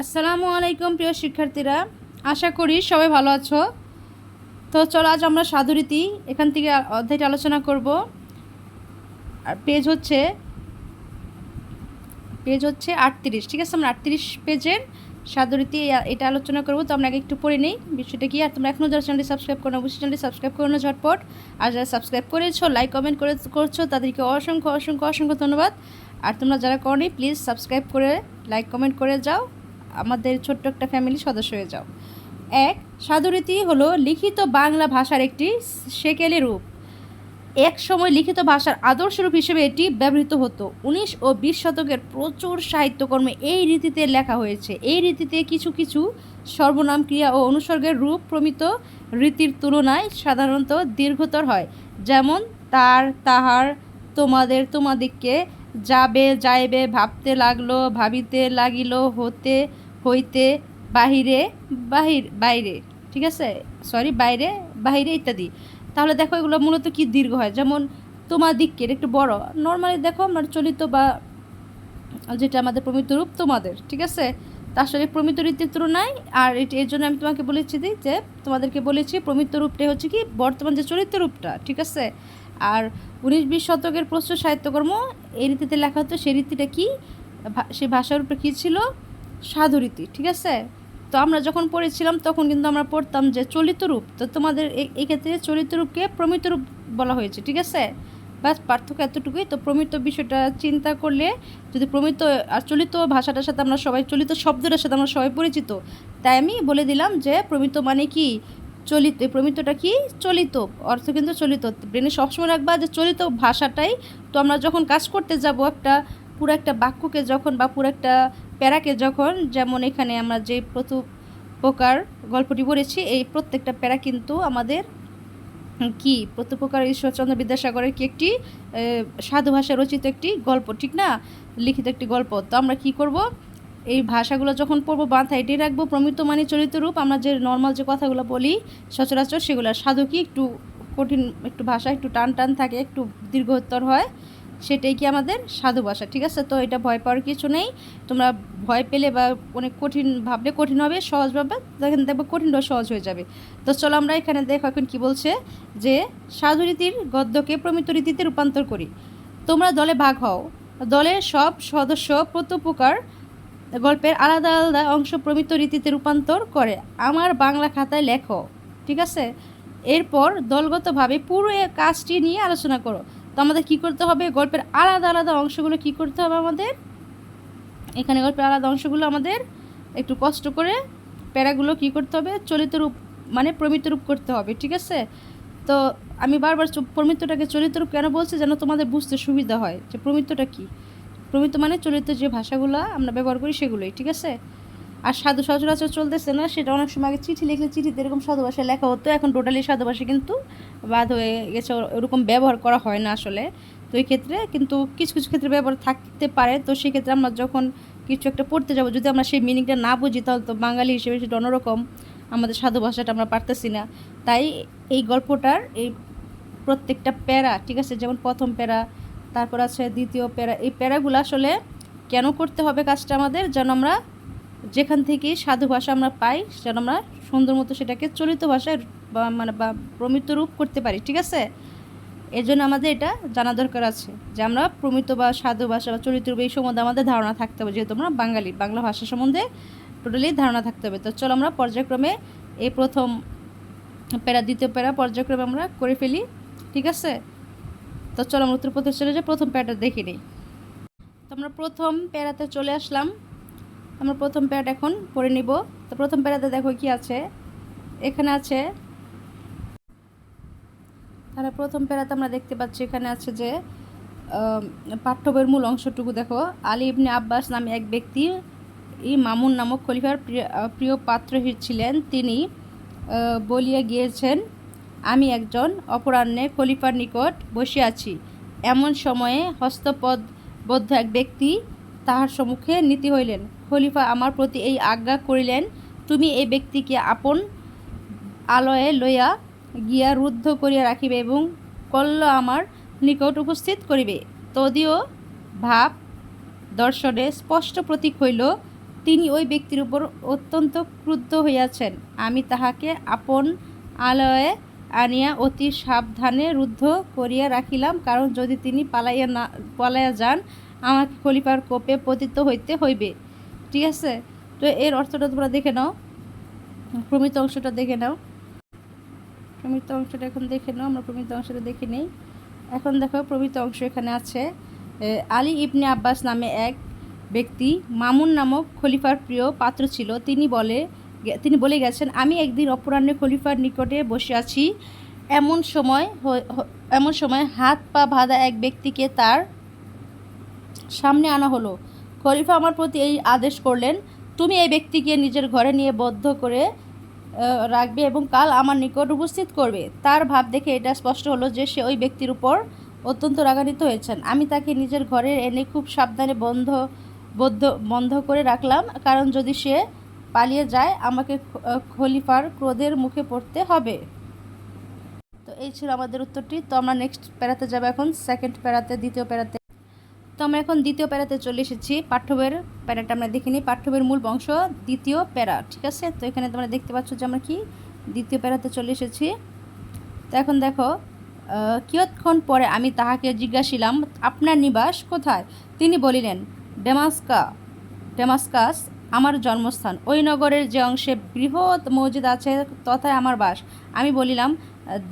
আসসালামু আলাইকুম প্রিয় শিক্ষার্থীরা, আশা করি সবাই ভালো আছো। তো চলো আজ আমরা সাধুরীতি এখান থেকে অধ্যায়টা আলোচনা করব। আর পেজ হচ্ছে পেজ হচ্ছে আটত্রিশ, ঠিক আছে? আমরা আটত্রিশ পেজের সাধুরীতি এটা আলোচনা করব। তো আমরা আগে একটু পড়ে নিই, বিষয়টা কি? আর তোমরা এখনও যারা চ্যানেলটি সাবস্ক্রাইব করো অবশ্যই চ্যানেলটি সাবস্ক্রাইব করো না ঝটপট। আর যারা সাবস্ক্রাইব করেছ লাইক কমেন্ট করে, করছ, তাদেরকে অসংখ্য অসংখ্য অসংখ্য ধন্যবাদ। আর তোমরা যারা করনি প্লিজ সাবস্ক্রাইব করে লাইক কমেন্ট করে যাও। আমাদের ছোট্ট একটা ফ্যামিলি সদস্য হয়ে যাও। এক, সাধুরীতি হলো লিখিত বাংলা ভাষার একটি সেকেলে রূপ। এক সময় লিখিত ভাষার আদর্শ রূপ হিসেবে এটি ব্যবহৃত হতো। উনিশ ও বিশ শতকের প্রচুর সাহিত্যকর্মে এই রীতিতে লেখা হয়েছে। এই রীতিতে কিছু কিছু সর্বনাম ক্রিয়া ও অনুসর্গের রূপ প্রমিত রীতির তুলনায় সাধারণত দীর্ঘতর হয়। যেমন, তার, তাহার, তোমাদের, তোমাদিগকে যাবে, যাইবে, ভাবতে লাগল, ভাবিতে লাগিল, হতে হইতে বাহিরে, বাহির, বাইরে, ঠিক আছে? সরি বাইরে, বাহিরে ইত্যাদি। তাহলে দেখো এগুলো মূলত কি দীর্ঘ হয়? যেমন তোমার দিককে একটু বড়। নর্মালি দেখো আমরা চলিত বা যেটা আমাদের প্রমিত রূপ তোমাদের, ঠিক আছে? তার সাথে প্রমিত রীতির তুলনায়, আর এটি এর জন্য আমি তোমাকে বলেছি যে তোমাদেরকে বলেছি প্রমিত রূপটাই হচ্ছে কি বর্তমান যে চরিত্র রূপটা, ঠিক আছে? আর উনিশ বিশ শতকের প্রচুর সাহিত্যকর্ম, এই রীতিতে লেখা হতো সেই রীতিটা কি? সেই ভাষার রূপে কী ছিল? সাধুরীতি, ঠিক আছে? তো আমরা যখন পড়েছিলাম তখন কিন্তু আমরা পড়তাম যে চলিত রূপ। তো তোমাদের এই- ক্ষেত্রে চলিত রূপকে প্রমিত রূপ বলা হয়েছে, ঠিক আছে? বাস পার্থক্য এতটুকুই। তো প্রমিত বিষয়টা চিন্তা করলে যদি প্রমিত আর চলিত ভাষাটার সাথে আমরা সবাই, চলিত শব্দটার সাথে আমরা সবাই পরিচিত, তাই আমি বলে দিলাম যে প্রমিত মানে কি? চলিত প্রমিতটা কি? চলিত, অর্থ কিন্তু চলিত। ব্রেনে সবসময় রাখবা যে চলিত ভাষাটাই তো আমরা যখন কাজ করতে যাব একটা, পুরো একটা বাক্যকে যখন বা পুরো একটা প্যারাকে যখন, যেমন এখানে আমরা যে প্রথম প্রকার গল্পটি পড়েছি, এই প্রত্যেকটা প্যারা কিন্তু আমাদের কি? প্রত্যেকপ্রকার ঈশ্বরচন্দ্র বিদ্যাসাগরের কি একটি সাধু ভাষায় রচিত একটি গল্প, ঠিক না? লিখিত একটি গল্প। তো আমরা কি করব? এই ভাষাগুলো যখন পড়ব বাঁধা এটাই রাখব, প্রমিত মানে চরিত রূপ। আমরা যে নর্মাল যে কথাগুলো বলি, সচরাচর সেগুলো সাধু কি একটু কঠিন একটু ভাষা একটু টান টান থাকে, একটু দীর্ঘোত্তর হয়। সেটাই কি আমাদের সাধু ভাষা, ঠিক আছে? তো এটা ভয় পাওয়ার কিছু নেই। তোমরা ভয় পেলে বা অনেক কঠিন ভাবলে কঠিন হবে, সহজ ভাববে তখন দেখবে কঠিনটাও সহজ হয়ে যাবে। তো চলো আমরা এখানে দেখো এখন কি বলছে যে সাধুরীতির গদ্যকে প্রমিত রীতিতে রূপান্তর করি। তোমরা দলে ভাগ হও। দলের সব সদস্য প্রত্যুপকার গল্পের আলাদা আলাদা অংশ প্রমিত রীতিতে রূপান্তর করে। আমার বাংলা খাতায় লেখো, ঠিক আছে? এরপর দলগতভাবে পুরো কাজটি নিয়ে আলোচনা করো। তো আমাদের কি করতে হবে? গল্পের আলাদা আলাদা অংশগুলো কি করতে হবে আমাদের? এখানে গল্পের আলাদা অংশগুলো আমাদের একটু কষ্ট করে প্যারাগুলো কি করতে হবে? চলিত রূপ মানে প্রমিত রূপ করতে হবে, ঠিক আছে? তো আমি বারবার প্রমিতটাকে চলিত রূপ কেন বলছি? যেন তোমাদের বুঝতে সুবিধা হয়। যে প্রমিতটা কি? প্রমিত মানে চলিত যে ভাষাগুলো আমরা ব্যবহার করি সেগুলোই, ঠিক আছে? আর সাধু সচরাচর চলতেছে না, সেটা অনেক সময় আগে চিঠি লিখলে চিঠিতে এরকম সাধু ভাষায় লেখা হতো, এখন টোটালি সাধু ভাষা কিন্তু বাদ হয়ে গেছে ওরকম ব্যবহার করা হয় না আসলে। তো এই ক্ষেত্রে কিন্তু কিছু কিছু ক্ষেত্রে ব্যবহার থাকতে পারে, তো সেক্ষেত্রে আমরা যখন কিছু একটা পড়তে যাব, যদি আমরা সেই মিনিংটা না বুঝি, তাহলে তো বাঙালি হিসেবে সেটা অন্যরকম, আমাদের সাধু ভাষাটা আমরা পারতেছি না। তাই এই গল্পটার এই প্রত্যেকটা প্যারা, ঠিক আছে, যেমন প্রথম প্যারা, তারপর আছে দ্বিতীয় প্যারা, এই প্যারাগুলো আসলে কেন করতে হবে কাজটা আমাদের, যেন আমরা যেখান থেকে সাধু ভাষা আমরা পাই, যেন আমরা সুন্দর মতো সেটাকে চলিত ভাষায় মানে বা প্রমিত রূপ করতে পারি, ঠিক আছে? এর জন্য আমাদের এটা জানা দরকার আছে যে আমরা প্রমিত বা সাধু ভাষা বা চরিত্র রূপ এই সম্বন্ধে আমাদের ধারণা থাকতে হবে, যেহেতু আমরা বাঙালি, বাংলা ভাষা সম্বন্ধে টোটালি ধারণা থাকতে হবে। তো চলো আমরা পর্যায়ক্রমে এই প্রথম প্যারা, দ্বিতীয় প্যারা পর্যায়ক্রমে আমরা করে ফেলি, ঠিক আছে? তো চলো আমরা উত্তর প্রদেশ চলে যাই, প্রথম প্যারাটা দেখে নিই। তো আমরা প্রথম প্যারাতে চলে আসলাম আমরা প্রথম প্যারাটা এখন পরে নিব। তো প্রথম প্যারাতে দেখো কি আছে। এখানে আছে তাহলে প্রথম প্যারাতে আমরা দেখতে পাচ্ছি এখানে আছে যে আম, পাঠ্য বইয়ের মূল অংশটুকু দেখো। আলী ইবনে আব্বাস নামে এক ব্যক্তি ই মামুন নামক খলিফার প্রিয় পাত্র ছিলেন। তিনি বলিয়া গিয়েছেন আমি একজন অপরাহ্নে খলিফার নিকট বসে আছি। এমন সময়ে হস্তপদ বদ্ধ এক ব্যক্তি তাহার সম্মুখে নীতি হইলেন, খলিফা আমার প্রতি এই আজ্ঞা করিলেন, তুমি এই ব্যক্তিকে আপন আলয়ে লইয়া গিয়া রুদ্ধ করিয়া রাখিবে এবং কল্ল আমার নিকট উপস্থিত করিবে। তদীয় ভাব দর্শনে স্পষ্ট প্রতীক হইল, তিনি ওই ব্যক্তির উপর অত্যন্ত ক্রুদ্ধ হইয়াছেন। আমি তাহাকে আপন আলয়ে আনিয়া অতি সাবধানে রুদ্ধ করিয়া রাখিলাম, কারণ যদি তিনি পালাইয়া না, পালাইয়া যান আমাকে খলিফার কোপে পতিত হইতে হইবে। ঠিক আছে? তো এর অর্থটা তোমরা দেখে নাও। প্রমিত অংশটা দেখে নাও। প্রমিত অংশটা এখন দেখে নাও, আমরা প্রমিত অংশটা দেখে নেই। এখন দেখো, প্রমিত অংশ এখানে আছে। আলী ইবনে আব্বাস নামে এক ব্যক্তি, মামুন নামক খলিফার প্রিয় পাত্র ছিল। তিনি বলে তিনি বলে গেছেন, আমি একদিন অপরাহ্নে খলিফার নিকটে বসে আছি। এমন সময় এমন সময় হাত পা বাঁধা এক ব্যক্তিকে তার সামনে আনা হলো। খলিফা আমার প্রতি এই আদেশ করলেন, তুমি এই ব্যক্তিকে নিজের ঘরে নিয়ে বদ্ধ করে রাখবে এবং কাল আমার নিকট উপস্থিত করবে। তার ভাব দেখে এটা স্পষ্ট হলো যে সে ওই ব্যক্তির উপর অত্যন্ত রাগান্বিত হয়েছেন। আমি তাকে নিজের ঘরে এনে খুব সাবধানে বন্ধ, বদ্ধ, বন্ধ করে রাখলাম, কারণ যদি সে পালিয়ে যায়, আমাকে খলিফার ক্রোধের মুখে পড়তে হবে। তো এই ছিল আমাদের উত্তরটি। তো আমরা নেক্সট প্যারাতে যাব এখন সেকেন্ড প্যারাতে, দ্বিতীয় প্যারাতে। তো আমরা এখন দ্বিতীয় প্যারাতে চলে এসেছি। পাঠ্যবের প্যারাটা আমরা দেখে নিই। পাঠ্যবের মূল বংশ, দ্বিতীয় প্যারা, ঠিক আছে? তো এখানে তোমরা দেখতে পাচ্ছ যে আমরা কি দ্বিতীয় প্যারাতে চলে এসেছি। তো এখন দেখো কিয়ৎক্ষণ পরে আমি তাহাকে জিজ্ঞাসিলাম, আপনার নিবাস কোথায়? তিনি বলিলেন, ডেমাস্কা, ডেমাস্কাস আমার জন্মস্থান। ওই নগরের যে অংশে বৃহৎ মসজিদ আছে, তথায় আমার বাস। আমি বলিলাম,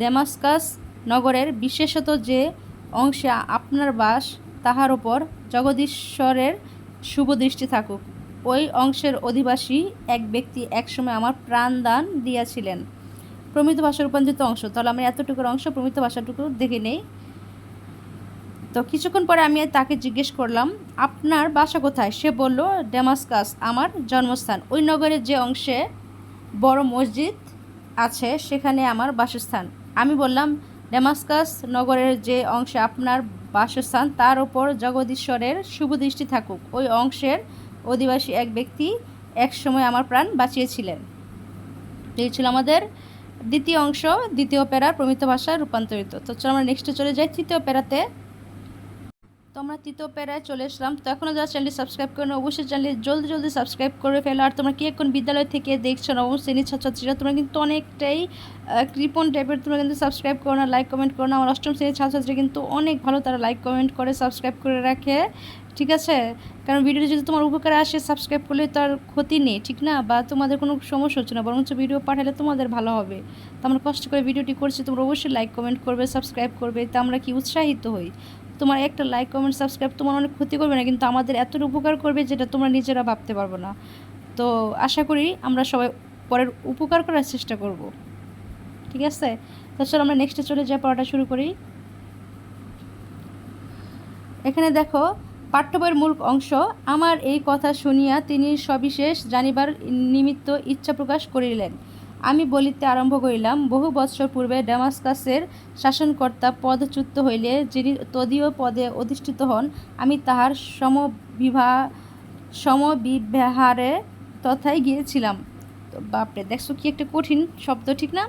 ডেমাস্কাস নগরের বিশেষত যে অংশে আপনার বাস তাহার উপর জগদীশ্বরের শুভ দৃষ্টি থাকুক। ওই অংশের অধিবাসী এক ব্যক্তি একসময় আমার প্রাণদান দিয়াছিলেন। প্রমিত ভাষা রূপান্তরিত অংশ। তাহলে আমরা এতটুকুর অংশ প্রমিত ভাষাটুকু দেখে নেই। তো কিছুক্ষণ পরে আমি তাকে জিজ্ঞেস করলাম, আপনার বাসা কোথায়? সে বলল, ডেমাস্কাস, আমার জন্মস্থান। ওই নগরের যে অংশে বড় মসজিদ আছে, সেখানে আমার বাসস্থান। আমি বললাম, ডেমাস্কাস নগরের যে অংশে আপনার বাসস্থান তার ওপর জগদীশ্বরের শুভ দৃষ্টি থাকুক। ওই অংশের অধিবাসী এক ব্যক্তি এক সময় আমার প্রাণ বাঁচিয়েছিলেন। এই ছিল আমাদের দ্বিতীয় অংশ, দ্বিতীয় প্যারা প্রমিত ভাষায় রূপান্তরিত। তো চলো আমরা নেক্সটে চলে যাই, তৃতীয় প্যারাতে। তো আমরা তৃতীয় প্যারায় চলে এসলাম। তো এখনও যারা চ্যানেলটি সাবস্ক্রাইব করেন অবশ্যই চ্যানেলটি জলদি জলদি সাবস্ক্রাইব করে ফেলো। আর তোমরা কি এখন বিদ্যালয় থেকে দেখছ নবম শ্রেণির ছাত্রছাত্রীরা, তোমরা কিন্তু অনেকটাই কৃপন টাইপের তোমরা কিন্তু সাবস্ক্রাইব করো না লাইক কমেন্ট করো না। আমার অষ্টম শ্রেণির ছাত্রছাত্রী কিন্তু অনেক ভালো তারা লাইক কমেন্ট করে সাবস্ক্রাইব করে রাখে। ঠিক আছে? কারণ ভিডিওটি যদি তোমার উপকারে আসে সাবস্ক্রাইব করলে তার ক্ষতি নেই, ঠিক না? বা তোমাদের কোনো সমস্যা হচ্ছে না, বরঞ্চ ভিডিও পাঠালে তোমাদের ভালো হবে। তো আমরা কষ্ট করে ভিডিওটি করছি, তোমরা অবশ্যই লাইক কমেন্ট করবে সাবস্ক্রাইব করবে। তা আমরা কি উৎসাহিত হই? তোমার একটা লাইক কমেন্ট সাবস্ক্রাইব তোমার অনেক ক্ষতি করবে না, কিন্তু আমাদের এতটা উপকার করবে যেটা তোমরা নিজেরা ভাবতে পারব না। তো আশা করি আমরা সবাই পরের উপকার করার চেষ্টা করব। ঠিক আছে? তো চলো আমরা নেক্সটে চলে যাই, পড়াটা শুরু করি। এখানে দেখো, পাঠ্য বইয়ের মূল অংশ, আমার এই কথা শুনিয়া তিনি সবিশেষ জানিবার নিমিত্ত ইচ্ছা প্রকাশ করিলেন। আমি বলিতে আরম্ভ করিলাম, বহু বৎসর পূর্বে ড্যামাস্কাসের শাসনকর্তা পদচ্যুত হইলে যিনি তদীয় পদে অধিষ্ঠিত হন, আমি তাহার সমবিভা সমবিবাহারে তথায় গিয়েছিলাম। বাপরে, দেখছ কি একটা কঠিন শব্দ, ঠিক না?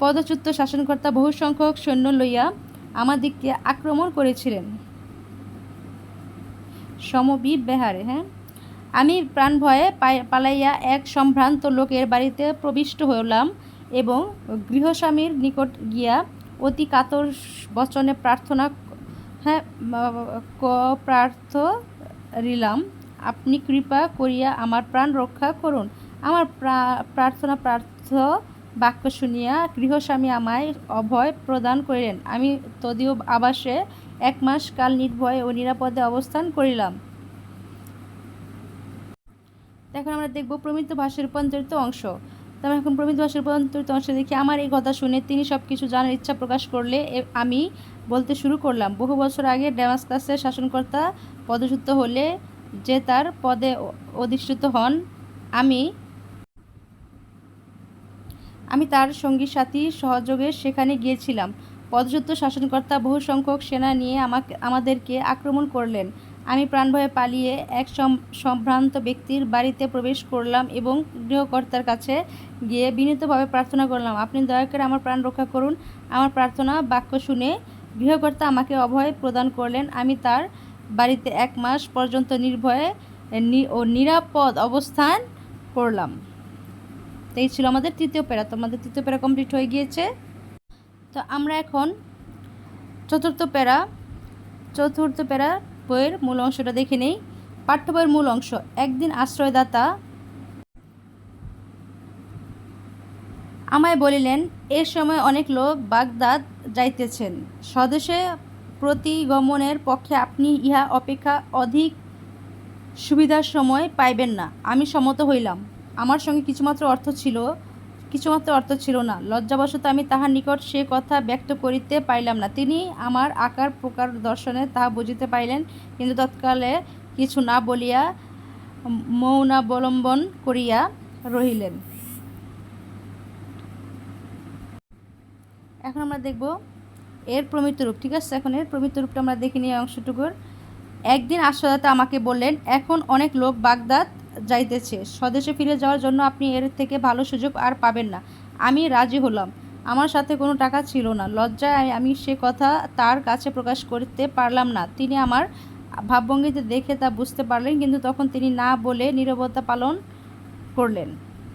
পদচ্যুত শাসনকর্তা বহু সংখ্যক সৈন্য লইয়া আমাদিগকে আক্রমণ করেছিলেন। সমবিবাহারে হ্যাঁ? আমি প্রাণ ভয়ে পালাইয়া এক সম্ভ্রান্ত লোকের বাড়িতে প্রবিষ্ট হইলাম এবং গৃহস্বামীর নিকট গিয়া অতি কাতর বচনে প্রার্থনা হ্যাঁ প্রার্থ রিলাম, আপনি কৃপা করিয়া আমার প্রাণ রক্ষা করুন। আমার প্রা- প্রার্থনা প্রার্থ বাক্য শুনিয়া গৃহস্বামী আমায় অভয় প্রদান করিলেন। আমি তদীয় আবাসে এক মাস কাল নির্ভয়ে ও নিরাপদে অবস্থান করিলাম। এখন আমরা দেখব প্রমিত ভাষার রূপান্তরিত অংশ। তো আমরা এখন প্রমিত ভাষার রূপান্তরিত অংশ দেখি। আমার এই কথা শুনে তিনি সব কিছু জানার ইচ্ছা প্রকাশ করলে আমি বলতে শুরু করলাম। বহু বছর আগে ড্যামাস্কাসের শাসনকর্তা পদচ্যুত হলে যে তার পদে অধিষ্ঠিত হন, আমি আমি তার সঙ্গী সাথী সহযোগে সেখানে গিয়েছিলাম। পদচ্যুত শাসনকর্তা বহু সংখ্যক সেনা নিয়ে আমাকে, আমাদেরকে আক্রমণ করলেন। আমি প্রাণভয়ে পালিয়ে এক সম- সম্ভ্রান্ত ব্যক্তির বাড়িতে প্রবেশ করলাম এবং গৃহকর্তার কাছে গিয়ে বিনীতভাবে প্রার্থনা করলাম, আপনি দয়া করে আমার প্রাণ রক্ষা করুন। আমার প্রার্থনা বাক্য শুনে গৃহকর্তা আমাকে অভয় প্রদান করলেন। আমি তার বাড়িতে এক মাস পর্যন্ত নির্ভয়ে ও নিরাপদ অবস্থান করলাম। তো এই ছিল আমাদের তৃতীয় প্যারা। তো আমাদের তৃতীয় প্যারা কমপ্লিট হয়ে গিয়েছে। তো আমরা এখন চতুর্থ প্যারা চতুর্থ প্যারা বইয়ের মূল অংশটা দেখে নেই। পাঠ্য বইয়ের মূল অংশ, একদিন আশ্রয়দাতা আমায় বলিলেন, এ সময় অনেক লোক বাগদাদ যাইতেছেন। স্বদেশে প্রতিগমনের পক্ষে আপনি ইহা অপেক্ষা অধিক সুবিধার সময় পাইবেন না। আমি সম্মত হইলাম। আমার সঙ্গে কিছুমাত্র অর্থ ছিল কিছুমাত্র অর্থ ছিল না। লজ্জাবশত আমি তাহার নিকট সে কথা ব্যক্ত করিতে পাইলাম না। তিনি আমার আকার প্রকার দর্শনে তাহা বুঝিতে পাইলেন কিন্তু তৎকালে কিছু না বলিয়া মৌনাবলম্বন করিয়া রহিলেন। এখন আমরা দেখব এর প্রমিত রূপ ঠিক আছে? এখন এর প্রমিত রূপটা আমরা দেখে নিই অংশটুকুর। একদিন আশ্রয়দাতা আমাকে বললেন, এখন অনেক লোক বাগদাদ যাইতেছে। স্বদেশে ফিরে যাওয়ার জন্য আপনি এর থেকে ভালো সুযোগ আর পাবেন না। আমি রাজি হলাম। আমার সাথে কোনো টাকা ছিল না। লজ্জায় আমি সে কথা তার কাছে প্রকাশ করতে পারলাম না। তিনি আমার ভাবভঙ্গিতে দেখে তা বুঝতে পারলেন, কিন্তু তখন তিনি না বলে নীরবতা পালন করলেন।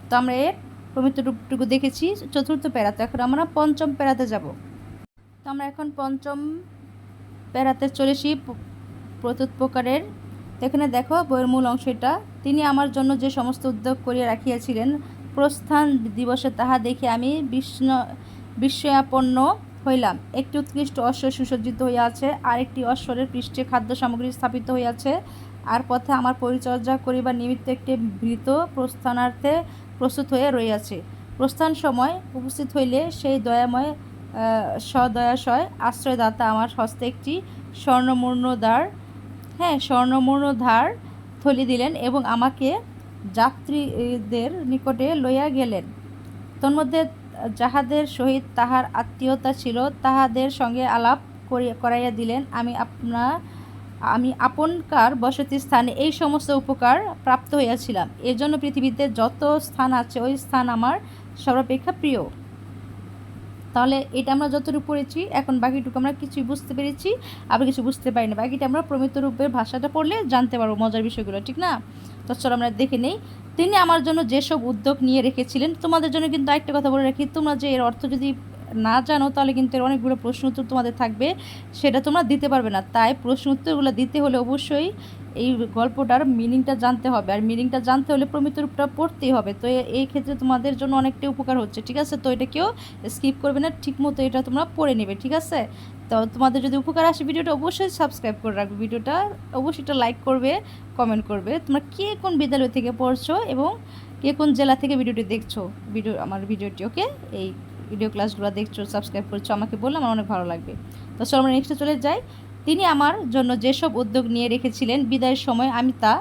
তো আমরা এর প্রমিত রূপটুকু দেখেছি। চতুর্থ প্যারাতে, এখন আমরা পঞ্চম প্যারাতে যাব। তো আমরা এখন পঞ্চম প্যারাতে চলেছি প্রত্যুৎপকারের। তো এখানে দেখো বইয়ের মূল অংশ এটা তিনি আমার জন্য যে সমস্ত উদ্যোগ করিয়া রাখিয়াছিলেন, প্রস্থান দিবসে তাহা দেখে আমি বিস্ম বিস্ময়াপন্ন হইলাম। একটি উৎকৃষ্ট অশ্ব সুসজ্জিত হইয়াছে আর একটি অশ্বরের পৃষ্ঠে খাদ্য সামগ্রী স্থাপিত হইয়াছে। আর পথে আমার পরিচর্যা করিবার নিমিত্ত একটি ভৃত প্রস্থানার্থে প্রস্তুত হয়ে রইয়াছে প্রস্থান সময় উপস্থিত হইলে সেই দয়াময় সদয়াশয় আশ্রয়দাতা আমার হস্তে একটি স্বর্ণমূর্ণদার হ্যাঁ স্বর্ণমূর্ণধার থলি দিলেন এবং আমাকে যাত্রীদের নিকটে লইয়া গেলেন। তন্মধ্যে যাহাদের সহিত তাহার আত্মীয়তা ছিল, তাহাদের সঙ্গে আলাপ করাইয়া দিলেন। আমি আপনার আমি আপনকার বসতি স্থানে এই সমস্ত উপকার প্রাপ্ত হইয়াছিলাম। এর জন্য পৃথিবীতে যত স্থান আছে, ওই স্থান আমার সর্বাপেক্ষা প্রিয়। তাহলে এটা আমরা যতটুকু পড়েছি, এখন বাকিটুকু আমরা কিছুই বুঝতে পেরেছি। আবার কিছু বুঝতে পারি না। বাকিটা আমরা প্রমিত রূপের ভাষাটা পড়লে জানতে পারব মজার বিষয়গুলো, ঠিক না? তো চলো আমরা দেখে নেই। তিনি আমার জন্য যেসব উদ্যোগ নিয়ে রেখেছিলেন, তোমাদের জন্য কিন্তু আরেকটা কথা বলে রাখি। তোমরা যে এর অর্থ যদি না জানো, তাহলে কিন্তু এর অনেকগুলো প্রশ্ন উত্তর তোমাদের থাকবে। সেটা তোমরা দিতে পারবে না। তাই প্রশ্ন উত্তরগুলো দিতে হলে অবশ্যই এই গল্পটার মিনিংটা জানতে হবে। আর মিনিংটা জানতে হলে প্রমিত রূপটা পড়তেই হবে। তো এই ক্ষেত্রে তোমাদের জন্য অনেকটা উপকার হচ্ছে, ঠিক আছে? তো এটা কেউ স্কিপ করবে না ঠিক মতো এটা তোমরা পড়ে নেবে, ঠিক আছে? তো তোমাদের যদি উপকার আসে ভিডিওটা অবশ্যই সাবস্ক্রাইব করে রাখবে। ভিডিওটা অবশ্যই এটা লাইক করবে কমেন্ট করবে। তোমরা কে কোন বিদ্যালয় থেকে পড়ছো এবং কে কোন জেলা থেকে ভিডিওটি দেখছ? ভিডিও, আমার ভিডিওটি, ওকে? এই ভিডিও ক্লাসগুলো দেখছ সাবস্ক্রাইব করছ, আমাকে বললে আমার অনেক ভালো লাগবে। তো চলো আমরা নেক্সটে চলে যাই। তিনি আমার জন্য যেসব উদ্যোগ নিয়ে রেখেছিলেন বিদায়ের সময় আমি তা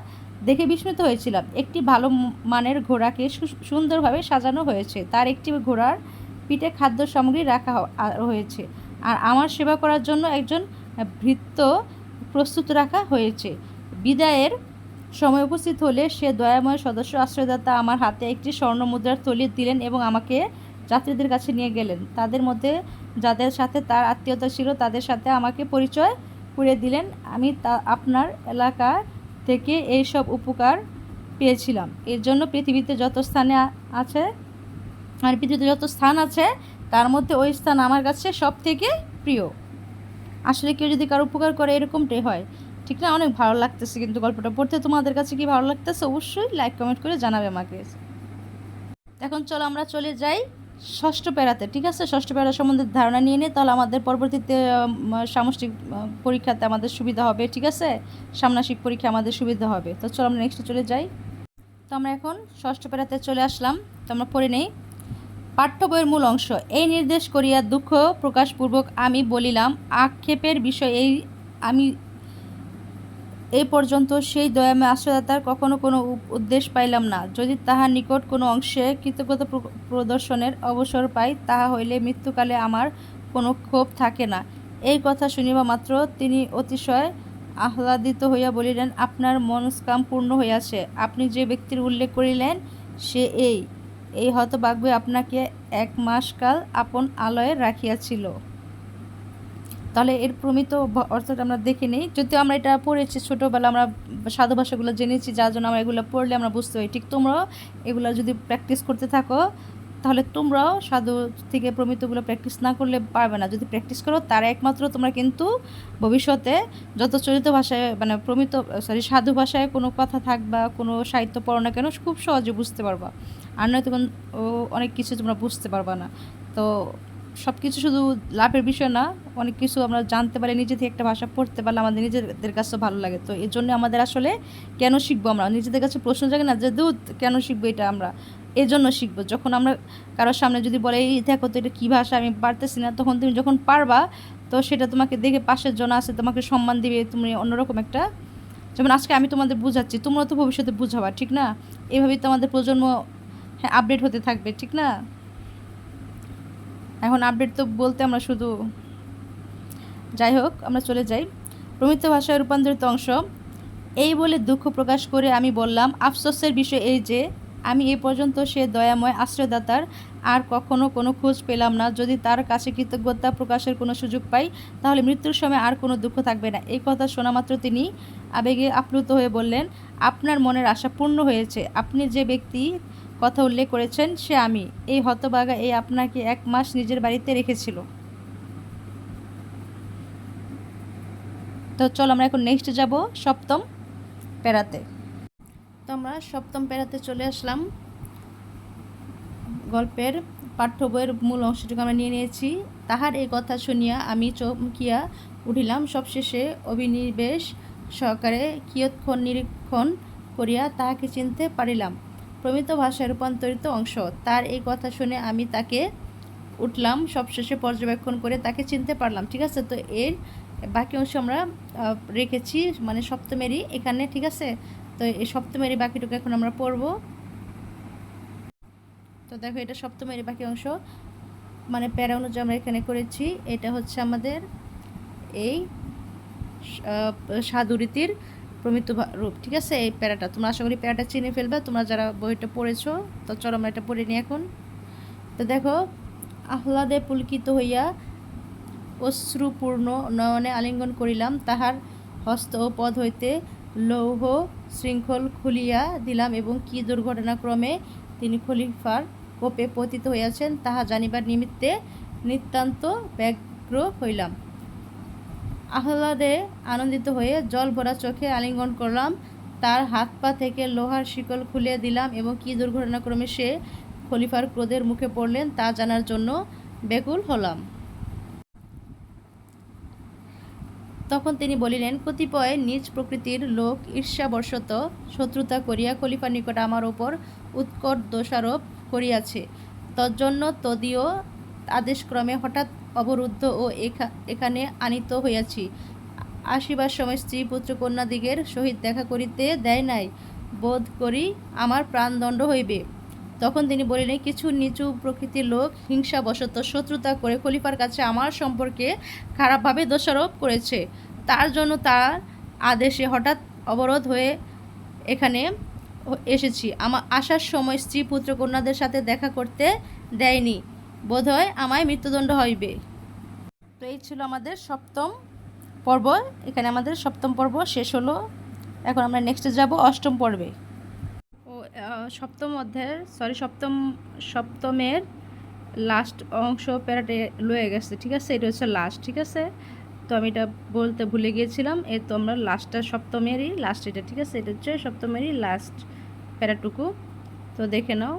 দেখে বিস্মিত হয়েছিলাম। একটি ভালো মানের ঘোড়াকে সুন্দরভাবে সাজানো হয়েছে। তার একটি ঘোড়ার পিঠে খাদ্য সামগ্রী রাখা হয়েছে আর আমার সেবা করার জন্য একজন ভৃত্য প্রস্তুত রাখা হয়েছে। বিদায়ের সময় উপস্থিত হলে সে দয়াময় সদস্য আশ্রয়দাতা আমার হাতে একটি স্বর্ণ মুদ্রার থলি দিলেন এবং আমাকে যাত্রীদের কাছে নিয়ে গেলেন। তাদের মধ্যে যাদের সাথে তার আত্মীয়তা ছিল তাদের সাথে আমাকে পরিচয় করে দিলেন। আমি তা আপনার এলাকা থেকে এই সব উপকার পেয়েছিলাম। এর জন্য পৃথিবীতে যত স্থানে আছে, আর পৃথিবীতে যত স্থান আছে, তার মধ্যে ওই স্থান আমার কাছে সব থেকে প্রিয়। আসলে কেউ যদি কারও উপকার করে এরকমটাই হয়। ঠিক না? অনেক ভালো লাগতেছে কিন্তু গল্পটা পড়তে। তোমাদের কাছে কি ভালো লাগতেছে? অবশ্যই লাইক কমেন্ট করে জানাবে আমাকে। এখন চলো আমরা চলে যাই ষষ্ঠ প্যারাতে, ঠিক আছে? ষষ্ঠ প্যারা সম্বন্ধে ধারণা নিয়ে নিই তাহলে আমাদের পরবর্তীতে সামষ্টিক পরীক্ষাতে আমাদের সুবিধা হবে, ঠিক আছে? সামনাসিক পরীক্ষা আমাদের সুবিধা হবে। তো চলো আমরা নেক্সটে চলে যাই। তো আমরা এখন ষষ্ঠ প্যারাতে চলে আসলাম। তো আমরা পড়ে নেই। পাঠ্য বইয়ের মূল অংশ, এই নির্দেশ করিয়া দুঃখ প্রকাশপূর্বক আমি বলিলাম, আক্ষেপের বিষয় এই আমি এই পর্যন্ত সেই দয়ামে আশ্রয়দাতার কখনো কোনো উদ্দেশ্য পাইলাম না। যদি তাহার নিকট কোনো অংশে কৃতজ্ঞতা প্র- প্রদর্শনের অবসর পাই, তাহা হইলে মৃত্যুকালে আমার কোনো ক্ষোভ থাকে না। এই কথা শুনিবা মাত্র তিনি অতিশয় আহ্লাদিত হইয়া বলিলেন, আপনার মনস্কাম পূর্ণ হইয়াছে। আপনি যে ব্যক্তির উল্লেখ করিলেন, সে এই। এই হতভাগ্য আপনাকে এক মাস কাল আপন আলয়ে রাখিয়াছিল। তাহলে এর প্রমিত অর্থটা আমরা দেখে নিই। যদিও আমরা এটা পড়েছি ছোটোবেলা আমরা সাধু ভাষাগুলো জেনেছি, যার জন্য আমরা এগুলো পড়লে আমরা বুঝতে পারি। ঠিক তোমরাও এগুলো যদি প্র্যাকটিস করতে থাকো, তাহলে তোমরাও সাধু থেকে প্রমিতগুলো প্র্যাকটিস না করলে পারবে না। যদি প্র্যাকটিস করো, তার একমাত্র তোমরা কিন্তু ভবিষ্যতে যত চলিত ভাষায় মানে প্রমিত সরি সাধু ভাষায় কোনো কথা থাক বা কোনো সাহিত্য পড়ো না কেন, খুব সহজে বুঝতে পারবা। আর নয়তো অনেক কিছু তোমরা বুঝতে পারবা না। তো সব কিছু শুধু লাভের বিষয় না, অনেক কিছু আমরা জানতে পারি, নিজে থেকে একটা ভাষা পড়তে পারলে আমাদের নিজেদের কাছে ভালো লাগে। তো এর জন্য আমাদের আসলে কেন শিখব আমরা? নিজেদের কাছে প্রশ্ন জাগে না যে, দুধ কেন শিখব এটা আমরা? এই জন্য শিখব। যখন আমরা কারোর সামনে যদি বলে, এই দেখো তো এটা কী ভাষা, আমি পারতেছি না। তখন তুমি যখন পারবা, তো সেটা তোমাকে দেখে পাশের জন আছে, তোমাকে সম্মান দিবে, তুমি অন্যরকম একটা, যেমন আজকে আমি তোমাদের বুঝাচ্ছি, তোমরা তো ভবিষ্যতে বুঝাবা, ঠিক না? এভাবেই তোমাদের প্রজন্ম হ্যাঁ আপডেট হতে থাকবে, ঠিক না? এখন আপডেট তো বলতে আমরা শুধু যাই হোক, আমরা চলে যাই। প্রমিত ভাষায় রূপান্তরিত অংশ। এই বলে দুঃখ প্রকাশ করে আমি বললাম, আফসোসের বিষয় এই যে, আমি এ পর্যন্ত সে দয়াময় আশ্রয়দাতার আর কখনো কোনো খোঁজ পেলাম না। যদি তার কাছে কৃতজ্ঞতা প্রকাশের কোনো সুযোগ পাই, তাহলে মৃত্যুর সময় আর কোনো দুঃখ থাকবে না। এই কথা শোনা মাত্র তিনি আবেগে আপ্লুত হয়ে বললেন, আপনার মনের আশা পূর্ণ হয়েছে। আপনি যে ব্যক্তি কথা উল্লেখ করেছেন, সে আমি। এই হতবাগা এই আপনাকে এক মাস নিজের বাড়িতে রেখেছিল। তো চলো আমরা এখন নেক্সট যাব সপ্তম প্যারাতে তো আমরা সপ্তম প্যারাতে চলে আসলাম। গল্পের পাঠ্য বইয়ের মূল অংশটুকু আমরা নিয়ে নিয়েছি। তাহার এই কথা শুনিয়া আমি চমকিয়া উঠিলাম। সবশেষে অভিনিবেশ সহকারে কিয়ৎক্ষণ নিরীক্ষণ করিয়া তাহাকে চিনতে পারিলাম। প্রমিত ভাষায় রূপান্তরিত অংশ। তার এই কথা শুনে আমি তাকে উঠলাম সবশেষে পর্যবেক্ষণ করে তাকে চিনতে পারলাম ঠিক আছে? তো এর বাকি অংশ আমরা রেখেছি মানে সপ্তমেরই এখানে ঠিক আছে? তো এই সপ্তমেরই বাকিটুকু এখন আমরা পড়ব। তো দেখো এটা সপ্তমেরই বাকি অংশ। মানে প্যারা অনুযায়ী আমরা এখানে করেছি। এটা হচ্ছে আমাদের এই আহ, সাধু রীতির প্রমিত রূপ, ঠিক আছে? এই প্যারাটা, তোমরা আশা করি প্যারাটা চিনে ফেলবে। তোমরা যারা বইটা পড়েছো, তো চলো আমরা এটা পড়ে নিই এখন। তো দেখো, আহ্লাদে পুলকিত হইয়া অশ্রুপূর্ণ নয়নে আলিঙ্গন করিলাম। তাহার হস্ত ও পদ হইতে লৌহ শৃঙ্খল খুলিয়া দিলাম এবং কি দুর্ঘটনাক্রমে তিনি খলিফার কোপে পতিত হইয়াছেন, তাহা জানিবার নিমিত্তে নিতান্ত ব্যগ্র হইলাম। আহ্লাদে আনন্দিত হয়ে জল ভরা চোখে আলিঙ্গন করলাম। তার হাত পা থেকে লোহার শিকল খুলিয়ে দিলাম এবং কি দুর্ঘটনাক্রমে সে খলিফার ক্রোধের মুখে পড়লেন তা জানার জন্য বেকুল হলাম। তখন তিনি বলিলেন, কতিপয় নিজ প্রকৃতির লোক ঈর্ষাবশত শত্রুতা করিয়া খলিফার নিকট আমার ওপর উৎকট দোষারোপ করিয়াছে। তজ্জন্য তদীয় আদেশক্রমে হঠাৎ অবরুদ্ধ ও এখা- এখানে আনিত হইয়াছি। আসিবার সময় স্ত্রী পুত্র কন্যাদিগের সহিত দেখা করিতে দেয় নাই, বোধ করি আমার প্রাণদণ্ড হইবে। তখন তিনি বলিলেন, কিছু নিচু প্রকৃতির লোক হিংসাবশত শত্রুতা করে খলিফার কাছে আমার সম্পর্কে খারাপভাবে দোষারোপ করেছে। তার জন্য তার আদেশে হঠাৎ অবরোধ হয়ে এখানে এসেছি। আমার আসার সময় স্ত্রী পুত্র কন্যাদের সাথে দেখা করতে দেয়নি। বোধহয় আমায় মৃত্যুদণ্ড হইবে। তো এই ছিল আমাদের সপ্তম পর্ব। এখানে আমাদের সপ্তম পর্ব শেষ হলো। এখন আমরা নেক্সটে যাব অষ্টম পর্বে। ও সপ্তম অধ্যায়ের সরি সপ্তম, সপ্তমের লাস্ট অংশ প্যারাটে লয়ে গেছে, ঠিক আছে? এটা হচ্ছে লাস্ট ঠিক আছে? তো আমি এটা বলতে ভুলে গিয়েছিলাম এই তো আমরা লাস্টটা সপ্তমেরই লাস্ট এটা, ঠিক আছে? এটা হচ্ছে সপ্তমেরই লাস্ট প্যারাটুকু। তো দেখে নাও।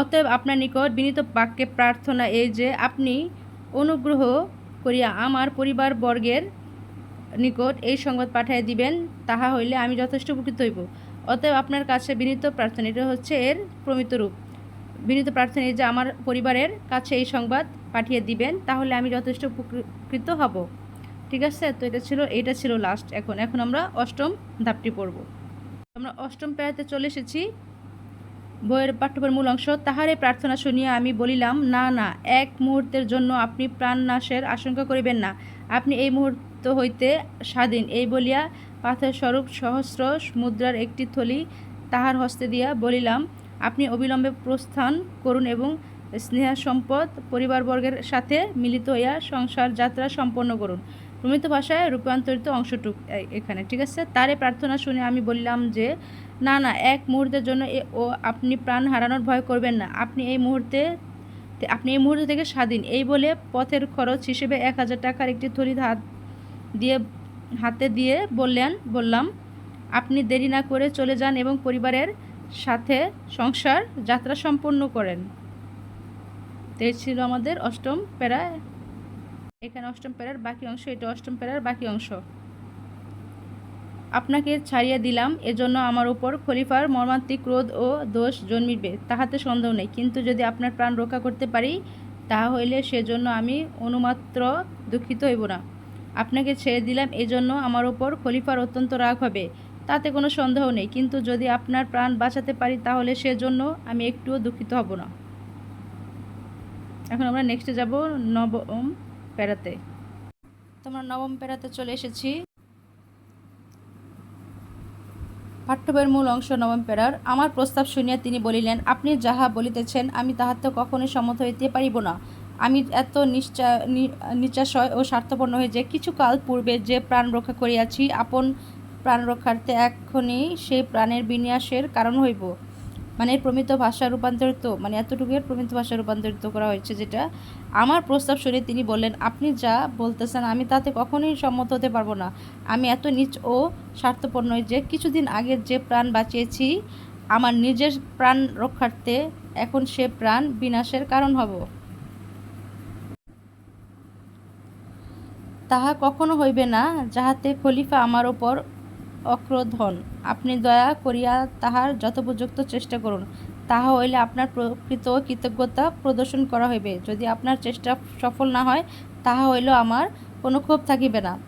অতএব আপনার নিকট বিনীত বাক্যে প্রার্থনা এই যে, আপনি অনুগ্রহ করিয়া আমার পরিবারবর্গের নিকট এই সংবাদ পাঠিয়ে দিবেন, তাহা হইলে আমি যথেষ্ট উপকৃত হইব। অতএব আপনার কাছে বিনীত প্রার্থনা, এটা হচ্ছে এর প্রমিত রূপ। বিনীত প্রার্থনা এই যে, আমার পরিবারের কাছে এই সংবাদ পাঠিয়ে দিবেন, তাহলে আমি যথেষ্ট উপকৃত হব। ঠিক আছে? তো এটা ছিল এটা ছিল লাস্ট এখন এখন আমরা অষ্টম ধাপটি পড়ব। আমরা অষ্টম প্যারাতে চলে এসেছি। বইয়ের পাঠ্যবইয়ের মূল অংশ, তাহারে প্রার্থনা শুনিয়া আমি বলিলাম, না না, এক মুহূর্তের জন্য আপনি প্রাণ নাশের আশঙ্কা করিবেন না। আপনি এই মুহূর্ত হইতে স্বাধীন। এই বলিয়া পাথর স্বরূপ সহস্র মুদ্রার একটি থলি তাহার হস্তে দিয়া বলিলাম, আপনি অবিলম্বে প্রস্থান করুন এবং স্নেহা সম্পদ পরিবারবর্গের সাথে মিলিত হইয়া সংসার যাত্রা সম্পন্ন করুন। প্রমিত ভাষায় রূপান্তরিত অংশটুক এখানে, ঠিক আছে? তারে প্রার্থনা শুনে আমি বললাম যে না না, এক মুহূর্তের জন্য ও, আপনি প্রাণ হারানোর ভয় করবেন না। আপনি এই মুহূর্তে, আপনি এই মুহূর্ত থেকে স্বাধীন। এই বলে পথের খরচ হিসেবে এক হাজার টাকার একটি থলি হাত দিয়ে, হাতে দিয়ে বললেন, বললাম, আপনি দেরি না করে চলে যান এবং পরিবারের সাথে সংসার যাত্রা সম্পন্ন করেন। তো ছিল আমাদের অষ্টম প্যারা। এখানে অষ্টম প্যারার বাকি অংশ, এটা অষ্টম প্যারার বাকি অংশ। আপনাকে ছাড়িয়ে দিলাম, এজন্য আমার উপর খলিফার মর্মান্তিক ক্রোধ ও দোষ জন্মিবে, তাহাতে সন্দেহ নেই। কিন্তু যদি আপনার প্রাণ রক্ষা করতে পারি তাহা হইলে সেজন্য আমি অনুমাত্র দুঃখিত হইব না। আপনাকে ছেড়ে দিলাম, এজন্য আমার ওপর খলিফার অত্যন্ত রাগ হবে, তাতে কোনো সন্দেহ নেই। কিন্তু যদি আপনার প্রাণ বাঁচাতে পারি, তাহলে সেজন্য আমি একটুও দুঃখিত হব না। এখন আমরা নেক্সটে যাব নবম প্যারাতে। তোমরা নবম প্যারাতে চলে এসেছি। পাঠ্যবইয়ের মূল অংশ নবম পেরার। আমার প্রস্তাব শুনিয়া তিনি বলিলেন, আপনি যাহা বলিতেছেন, আমি তাহাতে কখনোই সম্মত হইতে পারিব না। আমি এত নিশ্চা নিচাশয় ও স্বার্থপন্ন হয়ে যে কিছু কাল পূর্বে যে প্রাণ রক্ষা করিয়াছি, আপন প্রাণ রক্ষার্থে এক্ষণি সেই প্রাণের বিন্যাসের কারণ হইব। মানে প্রমিত ভাষা রূপান্তরিত মানে এতটুকুর প্রমিত ভাষা রূপান্তরিত করা হয়েছে যেটা আমার প্রস্তাব শুনে তিনি বললেন, আপনি যা বলতেছেন আমি তাতে কখনোই সম্মত হতে পারব না। আমি এত নিচ ও স্বার্থপর নই যে কিছুদিন আগে যে প্রাণ বাঁচিয়েছি, আমার নিজের প্রাণ রক্ষার্থে এখন সে প্রাণ বিনাশের কারণ হব। তাহা কখনো হইবে না, যাহাতে খলিফা আমার ওপর অক্রোধ হন আপনি দয়া করিয়া তাহার যথোপযুক্ত চেষ্টা করুন। তাহা হইলে আপনার প্রকৃত কৃতজ্ঞতা প্রদর্শন করা হইবে। যদি আপনার চেষ্টা সফল না হয়, তাহা হইল আমার কোনো ক্ষোভ থাকিবে না।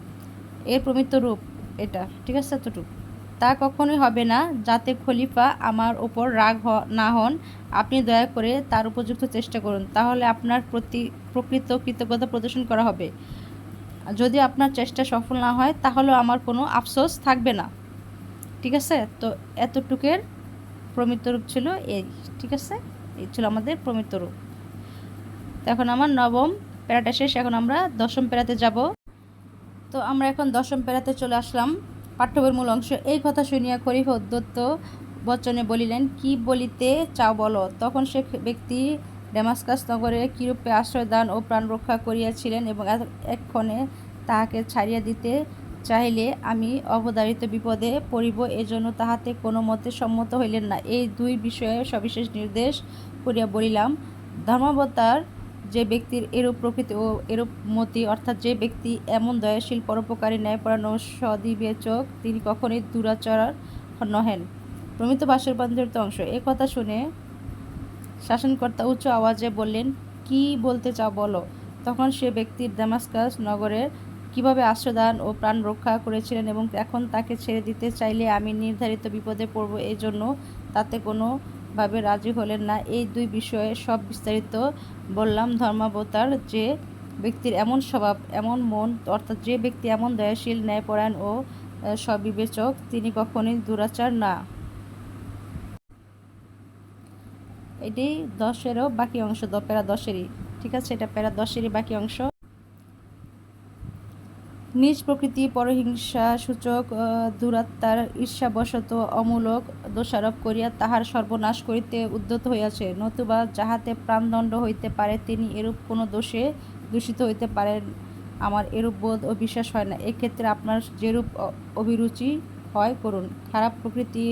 এর প্রমিত রূপ এটা। ঠিক আছে, এতটুকু। তা কখনোই হবে না, যাতে খলিফা আমার ওপর রাগ না হন। আপনি দয়া করে তার উপযুক্ত চেষ্টা করুন। তাহলে আপনার প্রতি প্রকৃত কৃতজ্ঞতা প্রদর্শন করা হবে। যদি আপনার চেষ্টা সফল না হয় তাহলেও আমার কোনো আফসোস থাকবে না। ঠিক আছে? তো এতটুকের প্রমিত রূপ ছিল এই, ঠিক আছে? এই ছিল আমাদের প্রমিত রূপ। এখন আমার নবম প্যারাটা শেষ, এখন আমরা দশম প্যারাতে যাব। তো আমরা এখন দশম প্যারাতে চলে আসলাম। পাঠ্যবইয়ের মূল অংশ, এই কথা শুনিয়া খরিফ দত্ত বচনে বলিলেন, কি বলিতে চাও বলো? তখন সে ব্যক্তি ডেমাস্কাস নগরে কিরূপে আশ্রয়দান ও প্রাণ রক্ষা করিয়াছিলেন এবং এক্ষণে তাহাকে ছাড়িয়া দিতে চাহিলে আমি অবধারিত বিপদে পড়িব, এজন্য তাহাতে কোনো মতে সম্মত হইলেন না। এই দুই বিষয়ে সবিশেষ নির্দেশ করিয়া বলিলাম, ধর্মাবতার যে ব্যক্তির এরূপ প্রকৃতি ও এরূপ মতি, অর্থাৎ যে ব্যক্তি এমন দয়াশীল, পরোপকারী, ন্যায়পরায়ণ ও সদিবেচক, তিনি কখনোই দুরাচার নহেন। প্রমিত ভাষার রূপান্তরিত অংশ। এ কথা শুনে শাসনকর্তা উচ্চ আওয়াজে বললেন, কি বলতে চাও বলো। তখন সে ব্যক্তির দামাস্কাস নগরের কীভাবে আশ্রয়দান ও প্রাণ রক্ষা করেছিলেন এবং এখন তাকে ছেড়ে দিতে চাইলে আমি নির্ধারিত বিপদে পড়ব এই জন্য তাতে কোনোভাবে রাজি হলেন না। এই দুই বিষয়ে সব বিস্তারিত বললাম। ধর্মাবতার যে ব্যক্তির এমন স্বভাব, এমন মন, অর্থাৎ যে ব্যক্তি এমন দয়াশীল, ন্যায়পরায়ণ ও সবিবেচক, তিনি কখনোই দুরাচার না। এটি দশেরও বাকি অংশ, দ প্যারা দশেরই, ঠিক আছে? এটা প্যারা দশেরই বাকি অংশ। নিজ প্রকৃতি পরহিংসা সূচক দূরাত্মার ঈর্ষাবশত অমূলক দোষারোপ করিয়া তাহার সর্বনাশ করিতে উদ্যত হইয়াছে। নতুবা যাহাতে প্রাণদণ্ড হইতে পারে, তিনি এরূপ কোনো দোষে দূষিত হইতে পারেন। আমার এরূপ বোধ ও বিশ্বাস হয় না। এক্ষেত্রে আপনার যেরূপ অভিরুচি হয়, করুন। খারাপ প্রকৃতি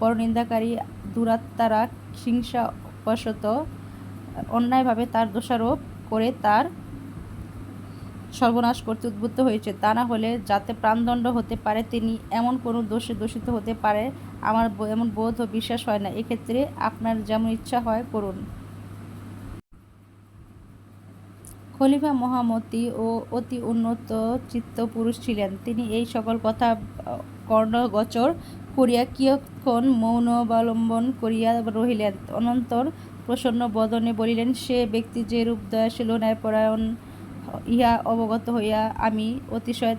পরনিন্দাকারী দুরাত্মারা হিংসাবশত অন্যায়ভাবে তার দোষারোপ করে তার সর্বনাশ করতে উদ্বুদ্ধ হয়েছে। তা না হলে যাতে প্রাণদণ্ড হতে পারে, তিনি এমন কোনো দোষে দূষিত হতে পারে, আমার এমন বোধ ও বিশ্বাস হয় না। এক্ষেত্রে আপনার যেমন ইচ্ছা হয়, করুন। খলিফা মহামতি ও অতি উন্নত চিত্ত পুরুষ ছিলেন। তিনি এই সকল কথা কর্ণগোচর করিয়া কিয়ৎক্ষণ মৌন অবলম্বন করিয়া রহিলেন। অনন্তর প্রসন্ন বদনে বলিলেন, সে ব্যক্তি যে রূপ দয়াশীল ন্যায়পরায়ণ, ইহা অবগত হইয়া আমি অতিশয়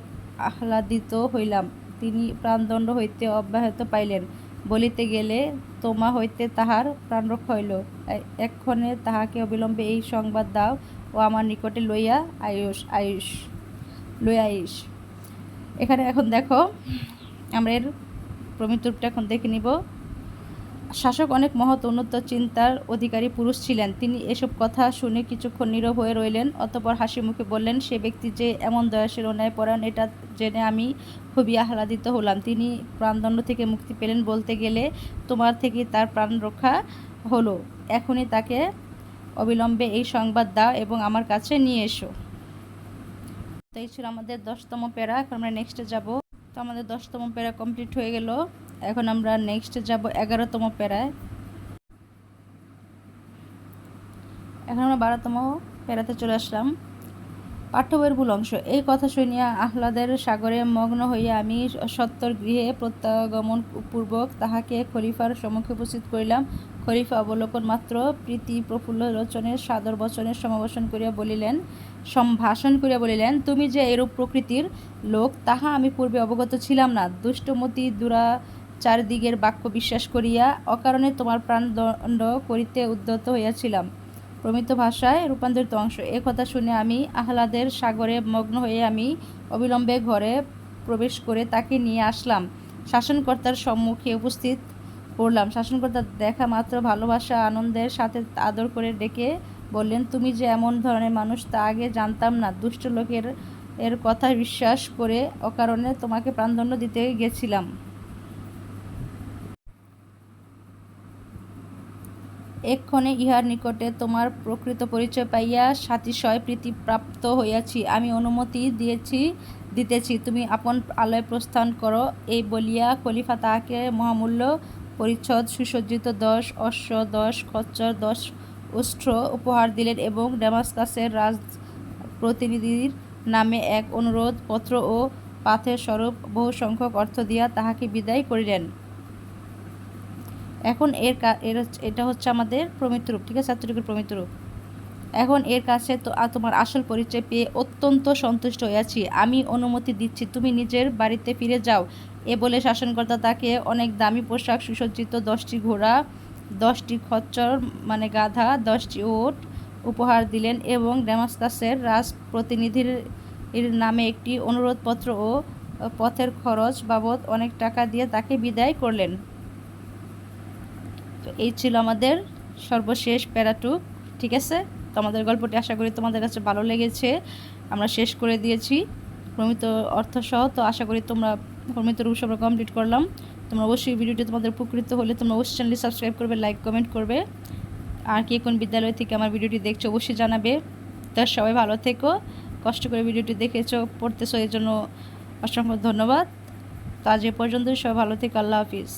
আহ্লাদিত হইলাম। তিনি প্রাণদণ্ড হইতে অব্যাহত পাইলেন। বলিতে গেলে তোমা হইতে তাহার প্রাণরক্ষা হইল। এক্ষণে তাহাকে অবিলম্বে এই সংবাদ দাও ও আমার নিকটে লইয়া আয়ুষ আয়ুষ লইয়া আয়ুষ এখানে এখন দেখো আমরা প্রমিতুরটা এখন দেখে নিব। শাসক অনেক মহৎ, উন্নত, চিন্তার অধিকারী পুরুষ ছিলেন। তিনি এসব কথা শুনে কিছুক্ষণ নীরব হয়ে রইলেন, অতপর হাসি মুখে বললেন, সে ব্যক্তি যে এমন দয়াশীল অন্যায় ন্যায়পরায়ণ, এটা জেনে আমি খুবই আহ্লাদিত হলাম। তিনি প্রাণদণ্ড থেকে মুক্তি পেলেন বলতে গেলে তোমার থেকে তার প্রাণ রক্ষা হলো। এখনই তাকে অবিলম্বে এই সংবাদ দাও এবং আমার কাছে নিয়ে এসো। তো এই ছিল আমাদের দশতম প্যারা। এখন আমরা নেক্সটে যাব। তো আমাদের দশতম প্যারা কমপ্লিট হয়ে গেল। এখন আমরা নেক্সটে যাব এগারোতম প্যারায়। এখন আমরা বারোতম প্যারাতে চলে আসলাম। পাঠ্য বইয়ের ভুল অংশ। এই কথা শুনিয়া আহ্লাদের সাগরে মগ্ন হইয়া আমি সত্তর গৃহে প্রত্যাগমন পূর্বক তাহাকে খলিফার সম্মুখে উপস্থিত করিলাম। খলিফা অবলোকন মাত্র প্রীতি প্রফুল্ল রচনের সাদর বচনের সমাবেশন করিয়া বলিলেন সম্ভাষণ করিয়া বলিলেন, তুমি যে এরূপ প্রকৃতির লোক, তাহা আমি পূর্বে অবগত ছিলাম না। দুষ্টমতি দুরা চারিদিকের বাক্য বিশ্বাস করিয়া অকারণে তোমার প্রাণদণ্ড করিতে উদ্যত হইয়াছিলাম। প্রমিত ভাষায় রূপান্তরিত অংশ। এ কথা শুনে আমি আহ্লাদের সাগরে মগ্ন হয়ে আমি অবিলম্বে ঘরে প্রবেশ করে তাকে নিয়ে আসলাম। শাসনকর্তার সম্মুখে উপস্থিত করলাম শাসনকর্তার দেখা মাত্র ভালোবাসা, আনন্দের সাথে আদর করে ডেকে বললেন, তুমি যে এমন ধরনের মানুষ, তা আগে জানতাম না। দুষ্ট লোকের এর কথা বিশ্বাস করে অকারণে তোমাকে প্রাণদণ্ড দিতে গেছিলাম। এক্ষণে ইহার নিকটে তোমার প্রকৃত পরিচয় পাইয়া সাতিশয় প্রীতিপ্রাপ্ত হইয়াছি। আমি অনুমতি দিয়েছি, দিতেছি। তুমি আপন আলয় প্রস্থান করো। এই বলিয়া খলিফা তাহাকে মহামূল্য পরিচ্ছদ, সুসজ্জিত দশ, অশ্ব দশ, খচ্চর দশ অস্ত্র উপহার দিলেন এবং ডেমাসকাসের রাজ প্রতিনিধির নামে এক অনুরোধ, পত্র ও পাথের স্বরূপ বহু সংখ্যক অর্থ দিয়া তাহাকে বিদায় করিলেন। এখন এর এটা হচ্ছে আমাদের প্রমিত রূপ ঠিক আছে? এতটুকুর প্রমিত রূপ এখন এর কাছে তো তোমার আসল পরিচয় পেয়ে অত্যন্ত সন্তুষ্ট হয়েছি আমি অনুমতি দিচ্ছি, তুমি নিজের বাড়িতে ফিরে যাও। এ বলে শাসনকর্তা তাকে অনেক দামি পোশাক, সুসজ্জিত দশটি ঘোড়া দশটি খচ্চর মানে গাধা, দশটি ওট উপহার দিলেন এবং ড্যামাসকাসের রাজ প্রতিনিধির নামে একটি অনুরোধপত্র ও পথের খরচ বাবদ অনেক টাকা দিয়ে তাকে বিদায় করলেন। তো এই ছিল আমাদের সর্বশেষ প্যারাটুক, ঠিক আছে? তো আমাদের গল্পটি আশা করি তোমাদের কাছে ভালো লেগেছে। আমরা শেষ করে দিয়েছি। প্রমিত অর্থসহ, তো আশা করি তোমরা প্রমিত রূপ সব কমপ্লিট করলাম। তোমরা অবশ্যই ভিডিওটি তোমাদের উপকৃত হলে তোমরা অবশ্যই চ্যানেলটি সাবস্ক্রাইব করবে লাইক কমেন্ট করবে। আর কে কোন বিদ্যালয় থেকে আমার ভিডিওটি দেখছ অবশ্যই জানাবে। তো সবাই ভালো থেকো, কষ্ট করে ভিডিওটি দেখেছ, পড়তেছো, এর জন্য অসংখ্য ধন্যবাদ। তো আজ এ পর্যন্তই, সবাই ভালো থেকো, আল্লাহ হাফিজ।